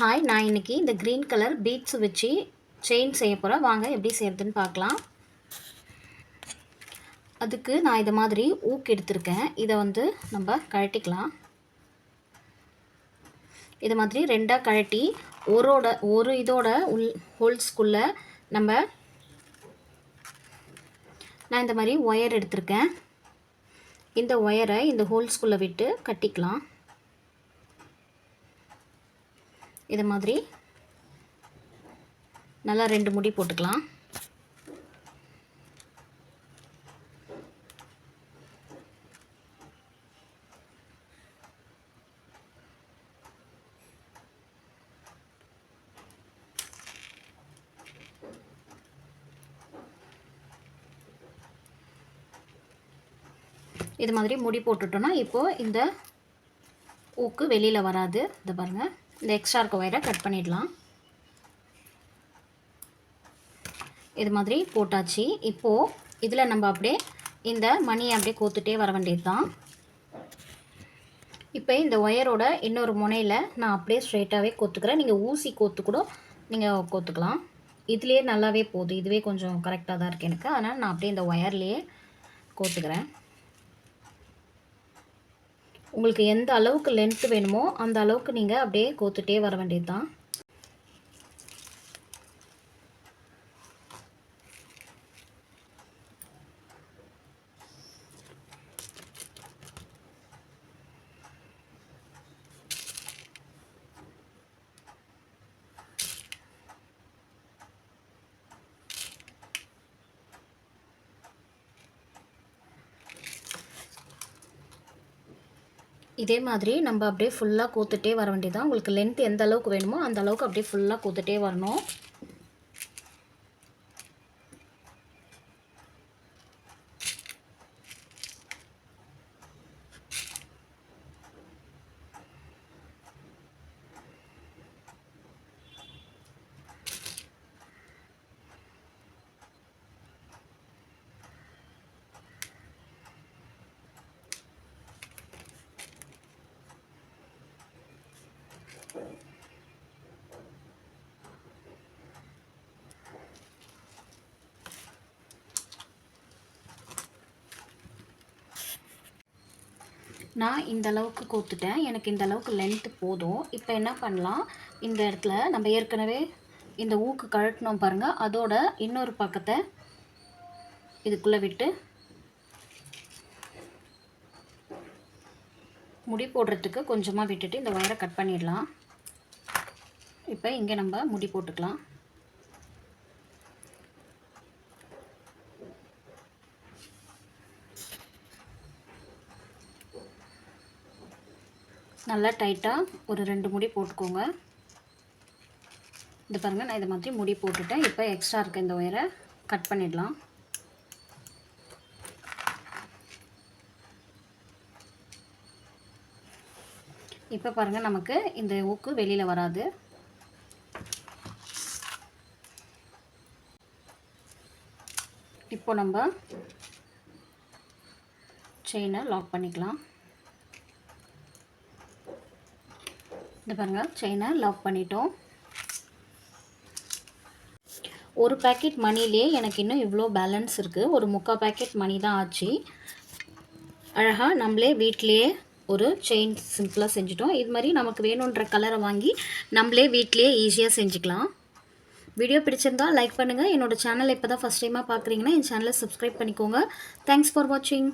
Hi நான் இன்னைக்கு இந்த க்ரீன் கலர் பீட்ஸ் வச்சு செயின் செய்ய போகிறேன் வாங்க எப்படி செய்யறதுன்னு பார்க்கலாம். அதுக்கு நான் இதை மாதிரி ஊக்கு எடுத்திருக்கேன். இதை வந்து நம்ம கழட்டிக்கலாம். இது மாதிரி ரெண்டாக கழட்டி ஒரோட ஒரு இதோட உள் ஹோல்ஸ்குள்ளே நம்ம நான் இந்த மாதிரி ஒயர் எடுத்திருக்கேன். இந்த ஒயரை இந்த ஹோல்ஸ்குள்ளே விட்டு கட்டிக்கலாம். இது மாதிரி. நல்லா ரெண்டு முடி போட்டுக்கலாம். இது மாதிரி முடி போட்டுட்டோன்னா இப்போது இந்த ஊக்கு வெளியில் வராது. இதை பாருங்கள் இந்த எக்ஸ்ட்ரா இருக்க ஒயரை கட் பண்ணிடலாம். இது மாதிரி போட்டாச்சு. இப்போது இதில் நம்ம அப்படியே இந்த மணியை அப்படியே கோத்துட்டே வர வேண்டியது தான் இப்போ இந்த ஒயரோட இன்னொரு முனையில் நான் அப்படியே ஸ்ட்ரெயிட்டாகவே கோத்துக்கிறேன். நீங்கள் ஊசி கோத்து கூட நீங்கள் கோத்துக்கலாம். இதுலேயே நல்லாவே போகுது. இதுவே கொஞ்சம் கரெக்டாக தான் இருக்குது எனக்கு. அதனால் நான் அப்படியே இந்த ஒயர்லேயே கோத்துக்கிறேன். உங்களுக்கு எந்த அளவுக்கு லென்த்து வேணுமோ அந்த அளவுக்கு நீங்கள் அப்படியே கோத்துட்டே வர வேண்டியது தான் இதே மாதிரி நம்ம அப்படியே ஃபுல்லாக கோத்துட்டே வர வேண்டியதான் உங்களுக்கு லென்த் எந்த அளவுக்கு வேணுமோ அந்த அளவுக்கு அப்படியே ஃபுல்லாக கோத்துட்டே வரணும். நான் இந்த அளவுக்கு கோத்துட்டேன். எனக்கு இந்த அளவுக்கு லென்த்து போதும். இப்போ என்ன பண்ணலாம்? இந்த இடத்துல நம்ம ஏற்கனவே இந்த ஊக்கு கழட்டினோம் பாருங்கள் அதோட இன்னொரு பக்கத்தை இதுக்குள்ளே விட்டு முடி போடுறதுக்கு கொஞ்சமாக விட்டுட்டு இந்த ஒயரை கட் பண்ணிடலாம். இப்போ இங்கே நம்ம முடி போட்டுக்கலாம். நல்லா டைட்டாக ஒரு ரெண்டு முடி போட்டுக்கோங்க. இது பாருங்கள் நான் இது மாதிரி முடி போட்டுட்டேன். இப்போ எக்ஸ்ட்ரா இருக்க இந்த ஒயரை கட் பண்ணிடலாம். இப்போ பாருங்கள் நமக்கு இந்த ஊக்கு வெளியில் வராது. இப்போ நம்ம செயினை லாக் பண்ணிக்கலாம். இந்த பாருங்கள் செயினை லாக் பண்ணிட்டோம். ஒரு பேக்கெட் மணிலே எனக்கு இன்னும் இவ்வளோ பேலன்ஸ் இருக்குது ஒரு முக்கால் பேக்கெட் மணி தான் ஆச்சு. அழகாக நம்மளே வீட்டிலையே ஒரு செயின் சிம்பிளாக செஞ்சுட்டோம். இது மாதிரி நமக்கு வேணுன்ற கலரை வாங்கி நம்மளே வீட்டிலையே ஈஸியாக செஞ்சுக்கலாம். வீடியோ பிடிச்சிருந்தால் லைக் பண்ணுங்கள் என்னோடய சேனல் இப்போ தான் ஃபஸ்ட் டைமாக பார்க்குறீங்கன்னா என் சேனலை சப்ஸ்கிரைப் பண்ணிக்கோங்க. தேங்க்ஸ் ஃபார் வாட்சிங்